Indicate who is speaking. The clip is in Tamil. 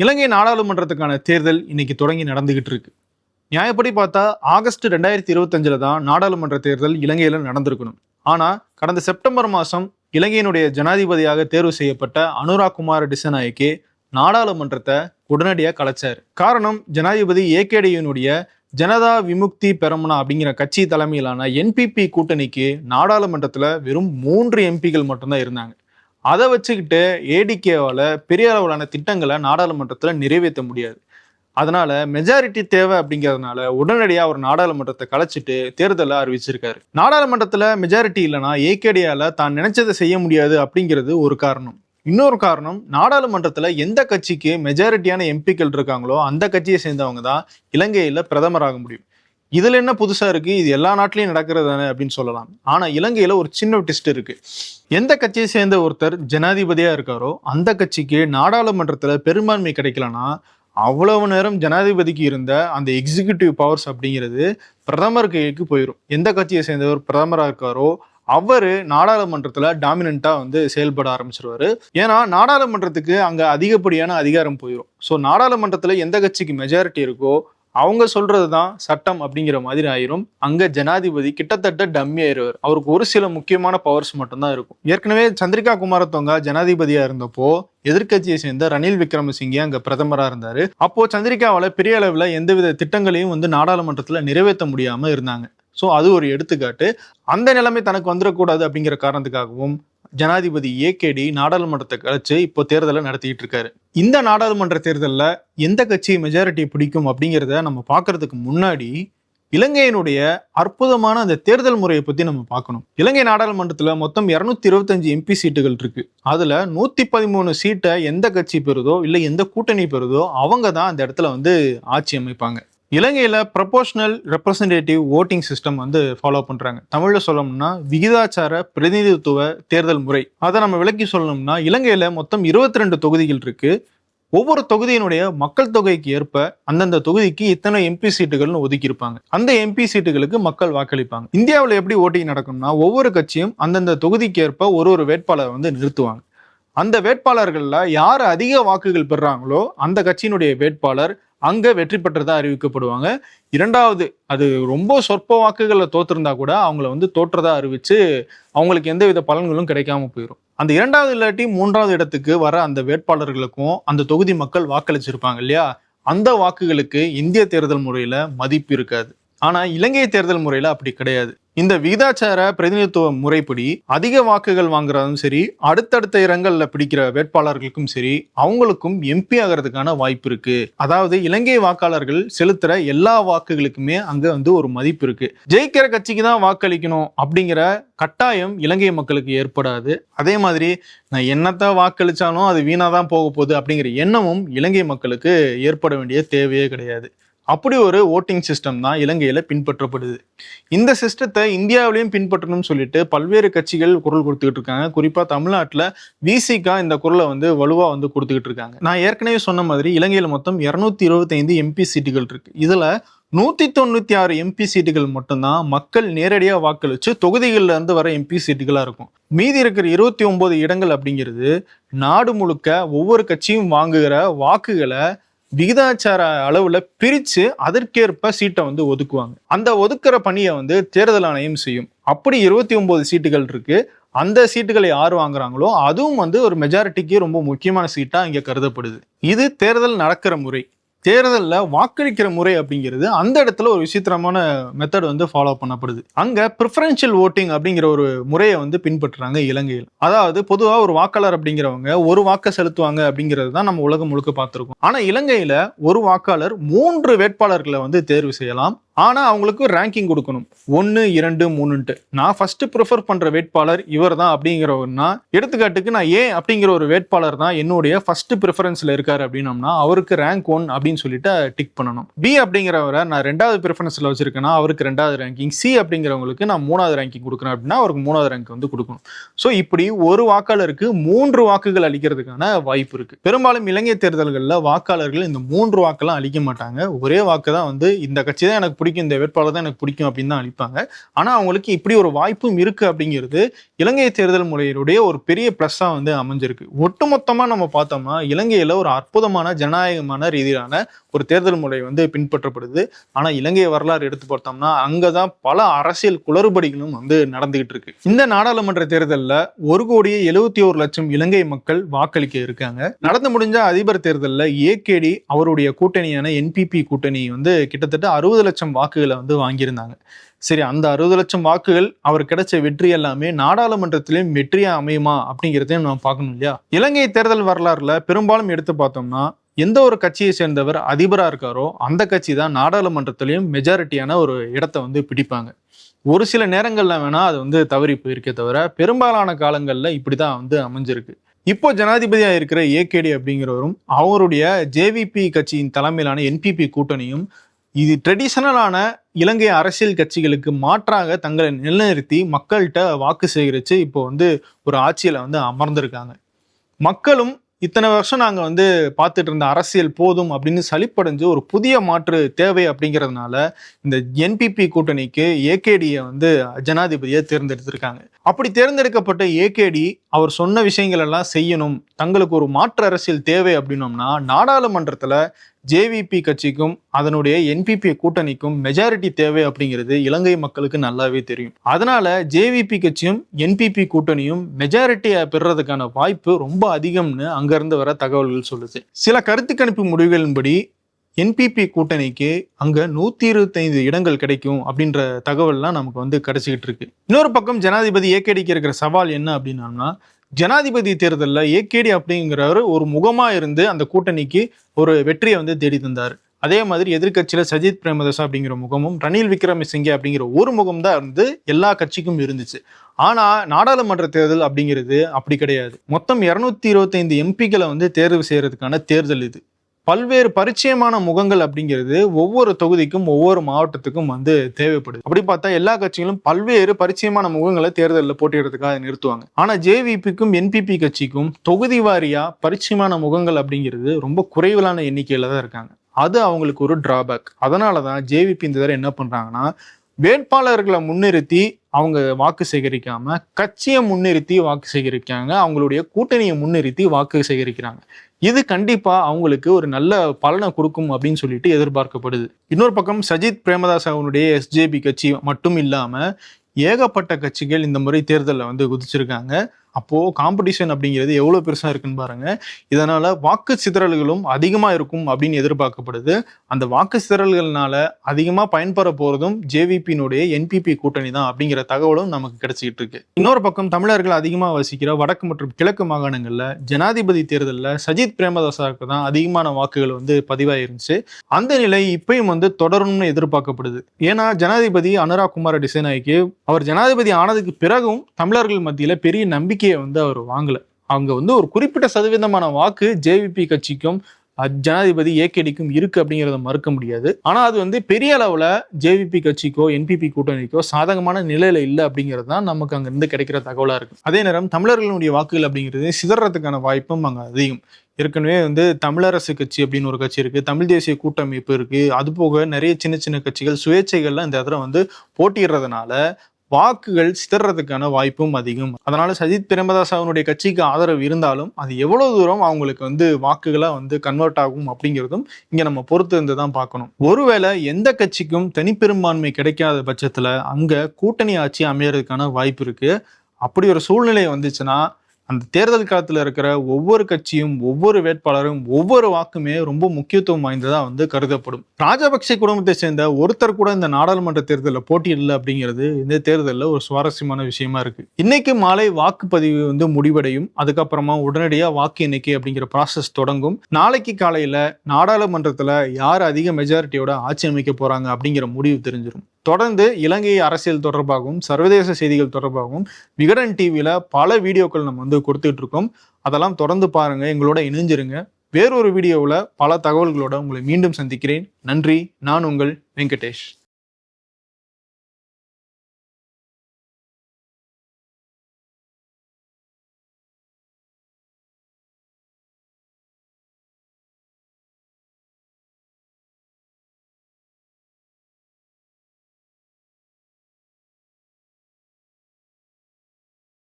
Speaker 1: இலங்கை நாடாளுமன்றத்துக்கான தேர்தல் இன்னைக்கு தொடங்கி நடந்துகிட்டு இருக்கு. நியாயப்படி பார்த்தா ஆகஸ்ட் ரெண்டாயிரத்தி இருபத்தஞ்சில் தான் நாடாளுமன்ற தேர்தல் இலங்கையில் நடந்திருக்கணும். ஆனால் கடந்த செப்டம்பர் மாதம் இலங்கையினுடைய ஜனாதிபதியாக தேர்வு செய்யப்பட்ட அனுராக் குமார் டிசநாயக்கே நாடாளுமன்றத்தை உடனடியாக கலைச்சார். காரணம் ஜனாதிபதி ஏகேடியினுடைய ஜனதா விமுக்தி பெரமுனா அப்படிங்கிற கட்சி தலைமையிலான என்பிபி கூட்டணிக்கு நாடாளுமன்றத்தில் வெறும் மூன்று எம்பிகள் மட்டும்தான் இருந்தாங்க. அதை வச்சுக்கிட்டு ஏடிகேவால் பெரிய அளவிலான திட்டங்களை நாடாளுமன்றத்தில் நிறைவேற்ற முடியாது. அதனால மெஜாரிட்டி தேவை அப்படிங்கிறதுனால உடனடியாக ஒரு நாடாளுமன்றத்தை கலைச்சிட்டு தேர்தலை அறிவிச்சிருக்காரு. நாடாளுமன்றத்தில் மெஜாரிட்டி இல்லைன்னா ஏகேடியால தான் நினைச்சதை செய்ய முடியாது அப்படிங்கிறது ஒரு காரணம். இன்னொரு காரணம் நாடாளுமன்றத்தில் எந்த கட்சிக்கு மெஜாரிட்டியான எம்பிக்கள் இருக்காங்களோ அந்த கட்சியை சேர்ந்தவங்க தான் இலங்கையில் பிரதமராக முடியும். இதில் என்ன புதுசாக இருக்குது இது எல்லா நாட்டிலையும் நடக்கிறது தானே அப்படின்னு சொல்லலாம். ஆனால் இலங்கையில் ஒரு சின்ன டிஸ்ட் இருக்குது எந்த கட்சியை சேர்ந்த ஒருத்தர் ஜனாதிபதியாக இருக்காரோ அந்த கட்சிக்கு நாடாளுமன்றத்தில் பெரும்பான்மை கிடைக்கலன்னா அவ்வளவு நேரம் ஜனாதிபதிக்கு இருந்த அந்த எக்ஸிகியூட்டிவ் பவர்ஸ் அப்படிங்கிறது பிரதமர் கைக்கு போயிடும் எந்த கட்சியை சேர்ந்தவர் பிரதமராக இருக்காரோ அவர் நாடாளுமன்றத்தில் டாமினண்ட்டாக வந்து செயல்பட ஆரம்பிச்சிருவாரு. ஏன்னா நாடாளுமன்றத்துக்கு அங்கே அதிகப்படியான அதிகாரம் போயிடும் ஸோ நாடாளுமன்றத்தில் எந்த கட்சிக்கு மெஜாரிட்டி இருக்கோ அவங்க சொல்றது தான் சட்டம் அப்படிங்கிற மாதிரி ஆயிரும். அங்க ஜனாதிபதி கிட்டத்தட்ட டம்மி ஆயிருவார். அவருக்கு ஒரு சில முக்கியமான பவர்ஸ் மட்டும்தான் இருக்கும். ஏற்கனவே சந்திரிகா குமாரத்தோங்க ஜனாதிபதியா இருந்தப்போ எதிர்க்கட்சியை சேர்ந்த ரணில் விக்ரமசிங்கே அங்க பிரதமரா இருந்தாரு. அப்போ சந்திரிகாவால பெரிய அளவுல எந்தவித திட்டங்களையும் வந்து நாடாளுமன்றத்துல நிறைவேற்ற முடியாம இருந்தாங்க. ஸோ அது ஒரு எடுத்துக்காட்டு. அந்த நிலைமை தனக்கு வந்துடக்கூடாது அப்படிங்கிற காரணத்துக்காகவும் ஜனாதிபதி ஏகேடி நாடாளுமன்றத்தை கழிச்சு இப்போ தேர்தலை நடத்திட்டு இருக்காரு. இந்த நாடாளுமன்ற தேர்தலில் எந்த கட்சி மெஜாரிட்டி பிடிக்கும் அப்படிங்கிறத நம்ம பார்க்கறதுக்கு முன்னாடி இலங்கையினுடைய அற்புதமான அந்த தேர்தல் முறையை பத்தி நம்ம பார்க்கணும். இலங்கை நாடாளுமன்றத்துல மொத்தம் இருநூத்தி இருபத்தஞ்சு எம்பி சீட்டுகள் இருக்கு. அதுல நூத்தி பதிமூணு சீட்டை எந்த கட்சி பெறுதோ இல்லை எந்த கூட்டணி பெறுதோ அவங்க தான் அந்த இடத்துல வந்து ஆட்சி அமைப்பாங்க. இலங்கையில் ப்ரொபோஷனல் ரெப்ரசன்டேட்டிவ் ஓட்டிங் சிஸ்டம் வந்து ஃபாலோ பண்ணுறாங்க தமிழில் சொல்லணும்னா விகிதாச்சார பிரதிநிதித்துவ தேர்தல் முறை. அதை நம்ம விளக்கி சொல்லணும்னா இலங்கையில் மொத்தம் இருபத்தி ரெண்டு தொகுதிகள் இருக்குது ஒவ்வொரு தொகுதியினுடைய மக்கள் தொகைக்கு ஏற்ப அந்தந்த தொகுதிக்கு இத்தனை எம்பி சீட்டுகள்னு ஒதுக்கியிருப்பாங்க. அந்த எம்பி சீட்டுகளுக்கு மக்கள் வாக்களிப்பாங்க. இந்தியாவில் எப்படி ஓட்டிங் நடக்கும்னா ஒவ்வொரு கட்சியும் அந்தந்த தொகுதிக்கு ஏற்ப ஒரு ஒரு வேட்பாளரை வந்து நிறுத்துவாங்க. அந்த வேட்பாளர்களில் யார் அதிக வாக்குகள் பெறுறாங்களோ அந்த கட்சியினுடைய வேட்பாளர் அங்க வெற்றி பெற்றதா அறிவிக்கப்படுவாங்க. இரண்டாவது அது ரொம்ப சொற்ப வாக்குகளை தோத்திருந்தா கூட அவங்கள வந்து தோற்றதா அறிவிச்சு அவங்களுக்கு எந்தவித பலன்களும் கிடைக்காம போயிடும் அந்த இரண்டாவது இல்லாட்டி மூன்றாவது இடத்துக்கு வர அந்த வேட்பாளர்களுக்கும் அந்த தொகுதி மக்கள் வாக்களிச்சிருப்பாங்க இல்லையா? அந்த வாக்குகளுக்கு இந்திய தேர்தல் முறையில மதிப்பு இருக்காது. ஆனா இலங்கை தேர்தல் முறையில அப்படி கிடையாது. இந்த விகிதாச்சார பிரதிநிதித்துவ முறைப்படி அதிக வாக்குகள் வாங்குறதும் சரி அடுத்தடுத்த இடங்கள்ல பிடிக்கிற வேட்பாளர்களுக்கும் சரி அவங்களுக்கும் எம்பி ஆகிறதுக்கான வாய்ப்பு இருக்கு. அதாவது இலங்கை வாக்காளர்கள் செலுத்துற எல்லா வாக்குகளுக்குமே அங்க வந்து ஒரு மதிப்பு இருக்கு. ஜெயிக்கிற கட்சிக்கு தான் வாக்களிக்கணும் அப்படிங்கிற கட்டாயம் இலங்கை மக்களுக்கு ஏற்படாது. அதே மாதிரி நான் என்னத்தான் வாக்களிச்சாலும் அது வீணாதான் போக போகுது அப்படிங்கிற எண்ணமும் இலங்கை மக்களுக்கு ஏற்பட வேண்டிய தேவையே கிடையாது. அப்படி ஒரு ஓட்டிங் சிஸ்டம் தான் இலங்கையில் பின்பற்றப்படுது. இந்த சிஸ்டத்தை இந்தியாவிலையும் பின்பற்றணும்னு சொல்லிட்டு பல்வேறு கட்சிகள் குரல் கொடுத்துக்கிட்டு இருக்காங்க. குறிப்பாக தமிழ்நாட்டில் விசிகா இந்த குரலை வந்து வலுவாக வந்து கொடுத்துக்கிட்டு இருக்காங்க. நான் ஏற்கனவே சொன்ன மாதிரி இலங்கையில் மொத்தம் இரநூத்தி இருபத்தைந்து எம்பி சீட்டுகள் இருக்கு. இதில் நூற்றி தொண்ணூற்றி ஆறு எம்பி சீட்டுகள் மட்டும்தான் மக்கள் நேரடியாக வாக்களித்து தொகுதிகளில் இருந்து வர எம்பி சீட்டுகளாக இருக்கும். மீதி இருக்கிற இருபத்தி ஒம்பது இடங்கள் அப்படிங்கிறது நாடு முழுக்க ஒவ்வொரு கட்சியும் வாங்குகிற வாக்குகளை விகிதாச்சார அளவுல பிரிச்சு அதற்கேற்ப சீட்டை வந்து ஒதுக்குவாங்க. அந்த ஒதுக்குற பணியை வந்து தேர்தல் ஆணையம் செய்யும். அப்படி இருபத்தி ஒன்பது சீட்டுகள் இருக்கு. அந்த சீட்டுகளை யார் வாங்குறாங்களோ அதுவும் வந்து ஒரு மெஜாரிட்டிக்கு ரொம்ப முக்கியமான சீட்டா இங்க கருதப்படுது. இது தேர்தல் நடக்கிற முறை. தேர்தலில் வாக்களிக்கிற முறை அப்படிங்கிறது அந்த இடத்துல ஒரு விசித்திரமான மெத்தட் வந்து ஃபாலோ பண்ணப்படுது. அங்கே ப்ரிஃபரன்ஷியல் ஓட்டிங் அப்படிங்கிற ஒரு முறையை வந்து பின்பற்றுறாங்க இலங்கையில். அதாவது பொதுவாக ஒரு வாக்காளர் அப்படிங்கிறவங்க ஒரு வாக்கை செலுத்துவாங்க அப்படிங்கிறது தான் நம்ம உலகம் முழுக்க பார்த்துருக்கோம். ஆனால் இலங்கையில் ஒரு வாக்காளர் மூன்று வேட்பாளர்களை வந்து தேர்வு செய்யலாம். ஆனால் அவங்களுக்கு ரேங்கிங் கொடுக்கணும். ஒன்று இரண்டு மூணுன்ட்டு. நான் ஃபஸ்ட்டு ப்ரிஃபர் பண்ணுற வேட்பாளர் இவர் தான் அப்படிங்கிறவர்னா எடுத்துக்காட்டுக்கு நான் ஏன் அப்படிங்கிற ஒரு வேட்பாளர் தான் என்னுடைய ஃபஸ்ட்டு ப்ரிஃபரன்ஸில் இருக்கார் அப்படின்னம்னா அவருக்கு ரேங்க் ஒன் அப்படின்னு சொல்லிட்டு டிக் பண்ணணும். பி அப்படிங்கிறவரை நான் ரெண்டாவது ப்ரிஃபரன்ஸில் வச்சிருக்கேன்னா அவருக்கு ரெண்டாவது ரேங்கிங் சி அப்படிங்கிறவங்களுக்கு நான் மூணாவது ரேங்கிங் கொடுக்குறேன் அப்படின்னா அவருக்கு மூணாவது ரேங்க் வந்து கொடுக்கணும். ஸோ இப்படி ஒரு வாக்காளருக்கு மூன்று வாக்குகள் அளிக்கிறதுக்கான வாய்ப்பு இருக்குது பெரும்பாலும் இலங்கை தேர்தல்களில் வாக்காளர்கள் இந்த மூன்று வாக்கெல்லாம் அளிக்க மாட்டாங்க. ஒரே வாக்கு தான் வந்து இந்த கட்சி தான் எனக்கு பிடிக்கும் இந்த வேட்பாளர் தான் எனக்கு பிடிக்கும் அப்படின்னு தான் அளிப்பாங்க ஆனால் அவங்களுக்கு இப்படி ஒரு வாய்ப்பும் இருக்குது அப்படிங்கிறது இலங்கை தேர்தல் முறையினுடைய ஒரு பெரிய ப்ளஸ்ஸாக வந்து அமைஞ்சிருக்கு. ஒட்டுமொத்தமாக நம்ம பார்த்தோம்னா இலங்கையில் ஒரு அற்புதமான ஜனநாயகமான ரீதியிலான ஒரு தேர்தல் முறை வந்து பின்பற்றப்படுது. ஆனால் இலங்கை வரலாறு எடுத்து பார்த்தோம்னா அங்கே தான் பல அரசியல் குளறுபடிகளும் வந்து நடந்துகிட்டு இருக்கு. இந்த நாடாளுமன்ற தேர்தலில் ஒரு கோடியே எழுபத்தி ஒரு லட்சம் இலங்கை மக்கள் வாக்களிக்க இருக்காங்க. நடந்து முடிஞ்ச அதிபர் தேர்தலில் ஏகேடி அவருடைய கூட்டணியான என்பிபி கூட்டணி வந்து கிட்டத்தட்ட அறுபது லட்சம் வாக்குகளை வந்து வாங்கியிருந்தாங்க. சரி அந்த அறுபது லட்சம் வாக்குகள் அவர் கிடைச்ச வெற்றி எல்லாமே நாடாளுமன்றத்திலும் வெற்றியா அமையுமா அப்படிங்கிறதையும் நம்ம பார்க்கணும் இல்லையா? இலங்கை தேர்தல் வரலாறுல பெரும்பாலும் எடுத்து பார்த்தோம்னா எந்த ஒரு கட்சியை சேர்ந்தவர் அதிபரா இருக்காரோ அந்த கட்சி தான் நாடாளுமன்றத்திலையும் மெஜாரிட்டியான ஒரு இடத்த வந்து பிடிப்பாங்க. ஒரு சில நேரங்கள்ல வேணா அது வந்து தவறி போயிருக்கே தவிர பெரும்பாலான காலங்கள்ல இப்படிதான் வந்து அமைஞ்சிருக்கு. இப்போ ஜனாதிபதியாக இருக்கிற ஏகேடி அப்படிங்கிறவரும் அவருடைய ஜேவிபி கட்சியின் தலைமையிலான என்பிபி கூட்டணியும் இது ட்ரெடிஷனலான இலங்கை அரசியல் கட்சிகளுக்கு மாற்றாக தங்களை நிலைநிறுத்தி மக்கள்கிட்ட வாக்கு சேகரித்து இப்போ வந்து ஒரு ஆட்சியில் வந்து அமர்ந்திருக்காங்க. மக்களும் இத்தனை வருஷம் நாங்கள் வந்து பார்த்துட்டு இருந்த அரசியல் போதும் அப்படின்னு சலிப்படைஞ்சு ஒரு புதிய மாற்று தேவை அப்படிங்கிறதுனால இந்த என்பிபி கூட்டணிக்கு ஏகேடியை வந்து ஜனாதிபதியை தேர்ந்தெடுத்திருக்காங்க. அப்படி தேர்ந்தெடுக்கப்பட்ட ஏகேடி அவர் சொன்ன விஷயங்கள் எல்லாம் செய்யணும் தங்களுக்கு ஒரு மாற்று அரசியல் தேவை அப்படின்னோம்னா நாடாளுமன்றத்தில் ஜேவிபி கட்சிக்கும் அதனுடைய என்பிபி கூட்டணிக்கும் மெஜாரிட்டி தேவை அப்படிங்கிறது இலங்கை மக்களுக்கு நல்லாவே தெரியும். அதனால ஜேவிபி கட்சியும் என்பிபி கூட்டணியும் மெஜாரிட்டியை பெறுறதுக்கான வாய்ப்பு ரொம்ப அதிகம்னு அங்கிருந்து வர தகவல்கள் சொல்லுது. சில கருத்து கணிப்பு முடிவுகளின்படி என்பிபி கூட்டணிக்கு அங்க நூத்தி இருபத்தைந்து இடங்கள் கிடைக்கும் அப்படின்ற தகவல்லாம் நமக்கு வந்து கிடைச்சிக்கிட்டு இருக்கு. இன்னொரு பக்கம் ஜனாதிபதி ஏகேடிக்கு இருக்கிற சவால் என்ன அப்படின்னா ஜனாதிபதி தேர்தலில் ஏகேடி அப்படிங்கிறவர் ஒரு முகமாக இருந்து அந்த கூட்டணிக்கு ஒரு வெற்றியை வந்து தேடி தந்தார். அதே மாதிரி எதிர்கட்சியில் சஜித் பிரேமதாசா அப்படிங்கிற முகமும் ரணில் விக்ரமசிங்கே அப்படிங்கிற ஒரு முகம் தான் இருந்து எல்லா கட்சிக்கும் இருந்துச்சு. ஆனால் நாடாளுமன்ற தேர்தல் அப்படிங்கிறது அப்படி கிடையாது. மொத்தம் இரநூத்தி இருபத்தைந்து எம்பிக்களை வந்து தேர்வு செய்யறதுக்கான தேர்தல் இது. பல்வேறு பரிச்சயமான முகங்கள் அப்படிங்கிறது ஒவ்வொரு தொகுதிக்கும் ஒவ்வொரு மாவட்டத்துக்கும் வந்து தேவைப்படுது. அப்படி பார்த்தா எல்லா கட்சிகளும் பல்வேறு பரிச்சயமான முகங்களை தேர்தலில் போட்டியிடறதுக்காக நிறுத்துவாங்க. ஆனால் ஜேவிபிக்கும் என்பிபி கட்சிக்கும் தொகுதி வாரியா பரிச்சயமான முகங்கள் அப்படிங்கிறது ரொம்ப குறைவிலான எண்ணிக்கையில் தான் இருக்காங்க. அது அவங்களுக்கு ஒரு டிராபேக் அதனால தான் ஜேவிபி இந்த தடவை என்ன பண்ணுறாங்கன்னா வேட்பாளர்களை முன்னிறுத்தி அவங்க வாக்கு சேகரிக்காம கட்சியை முன்னிறுத்தி வாக்கு சேகரிக்காங்க அவங்களுடைய கூட்டணியை முன்னிறுத்தி வாக்கு சேகரிக்கிறாங்க. இது கண்டிப்பா அவங்களுக்கு ஒரு நல்ல பலனை கொடுக்கும் அப்படின்னு சொல்லிட்டு எதிர்பார்க்கப்படுது. இன்னொரு பக்கம் சஜித் பிரேமதாஸ் அவனுடைய எஸ்ஜேபி கட்சி மட்டும் இல்லாம ஏகப்பட்ட கட்சிகள் இந்த முறை தேர்தலில் வந்து குதிச்சிருக்காங்க. அப்போ காம்படிஷன் அப்படிங்கிறது எவ்வளவு பெருசா இருக்குன்னு பாருங்க. இதனால வாக்கு சிதறல்களும் அதிகமா இருக்கும் அப்படின்னு எதிர்பார்க்கப்படுது. அந்த வாக்கு சிதறல்கள்னால அதிகமா பயன்பெற போறதும் ஜேவிபியினுடைய என்பிபி கூட்டணி தான் அப்படிங்கிற தகவலும் நமக்கு கிடைச்சிக்கிட்டு இருக்கு. இன்னொரு பக்கம் தமிழர்கள் அதிகமாக வசிக்கிற வடக்கு மற்றும் கிழக்கு மாகாணங்கள்ல ஜனாதிபதி தேர்தலில் சஜித் பிரேமதாசாவுக்கு தான் அதிகமான வாக்குகள் வந்து பதிவாயிருந்துச்சு. அந்த நிலை இப்பயும் வந்து தொடரும்னு எதிர்பார்க்கப்படுது. ஏன்னா ஜனாதிபதி அனுராக் குமார டிசைனாய்க்கு அவர் ஜனாதிபதி ஆனதுக்கு பிறகும் தமிழர்கள் மத்தியில பெரிய நம்பிக்கை நம்பிக்கையை வந்து அவர் வாங்கல. அவங்க வந்து ஒரு குறிப்பிட்ட சதவீதமான வாக்கு ஜேவிபி கட்சிக்கும் ஜனாதிபதி ஏகேடிக்கும் இருக்கு அப்படிங்கிறத மறுக்க முடியாது. ஆனா அது வந்து பெரிய அளவுல ஜேவிபி கட்சிக்கோ என்பிபி கூட்டணிக்கோ சாதகமான நிலையில இல்லை அப்படிங்கிறது தான் நமக்கு அங்க இருந்து கிடைக்கிற தகவலா இருக்கு. அதே நேரம் தமிழர்களுடைய வாக்குகள் அப்படிங்கிறது சிதறதுக்கான வாய்ப்பும் அங்க அதிகம். ஏற்கனவே வந்து தமிழரசு கட்சி அப்படின்னு ஒரு கட்சி இருக்குது தமிழ் தேசிய கூட்டமைப்பு இருக்குது அது போக நிறைய சின்ன சின்ன கட்சிகள் சுயேட்சைகள்லாம் இந்த இடத்துல வந்து போட்டிடுறதுனால வாக்குகள் சிதறதுக்கான வாய்ப்பும் அதிகம். அதனால சஜித் பிரேமதாஸ் அவனுடைய கட்சிக்கு ஆதரவு இருந்தாலும் அது எவ்வளவு தூரம் அவங்களுக்கு வந்து வாக்குகளாக வந்து கன்வெர்ட் ஆகும் அப்படிங்கிறதும் இங்க நம்ம பொறுத்து இருந்து தான் பார்க்கணும். ஒருவேளை எந்த கட்சிக்கும் தனிப்பெரும்பான்மை கிடைக்காத பட்சத்துல அங்க கூட்டணி ஆட்சி அமையறதுக்கான வாய்ப்பு இருக்கு. அப்படி ஒரு சூழ்நிலை வந்துச்சுன்னா அந்த தேர்தல் காலத்தில் இருக்கிற ஒவ்வொரு கட்சியும் ஒவ்வொரு வேட்பாளரும் ஒவ்வொரு வாக்குமே ரொம்ப முக்கியத்துவம் வாய்ந்ததாக வந்து கருதப்படும். ராஜபக்சே குடும்பத்தை சேர்ந்த ஒருத்தர் கூட இந்த நாடாளுமன்ற தேர்தலில் போட்டியிடல அப்படிங்கிறது இந்த தேர்தலில் ஒரு சுவாரஸ்யமான விஷயமா இருக்கு. இன்னைக்கு மாலை வாக்குப்பதிவு வந்து முடிவடையும். அதுக்கப்புறமா உடனடியாக வாக்கு எண்ணிக்கை அப்படிங்கிற ப்ராசஸ் தொடங்கும். நாளைக்கு காலையில் நாடாளுமன்றத்தில் யார் அதிக மெஜாரிட்டியோட ஆட்சி அமைக்க போகிறாங்க அப்படிங்கிற முடிவு தெரிஞ்சிடும் தொடர்ந்து இலங்கை அரசியல் தொடர்பாகவும் சர்வதேச செய்திகள் தொடர்பாகவும் விகடன் டிவியில் பல வீடியோக்கள் நம்ம வந்து கொடுத்துட்டு இருக்கோம் அதெல்லாம் தொடர்ந்து பாருங்கள் எங்களோட இணைஞ்சிருங்க. வேறொரு வீடியோவில் பல தகவல்களோட உங்களை மீண்டும் சந்திக்கிறேன். நன்றி நான் உங்கள் வெங்கடேஷ்.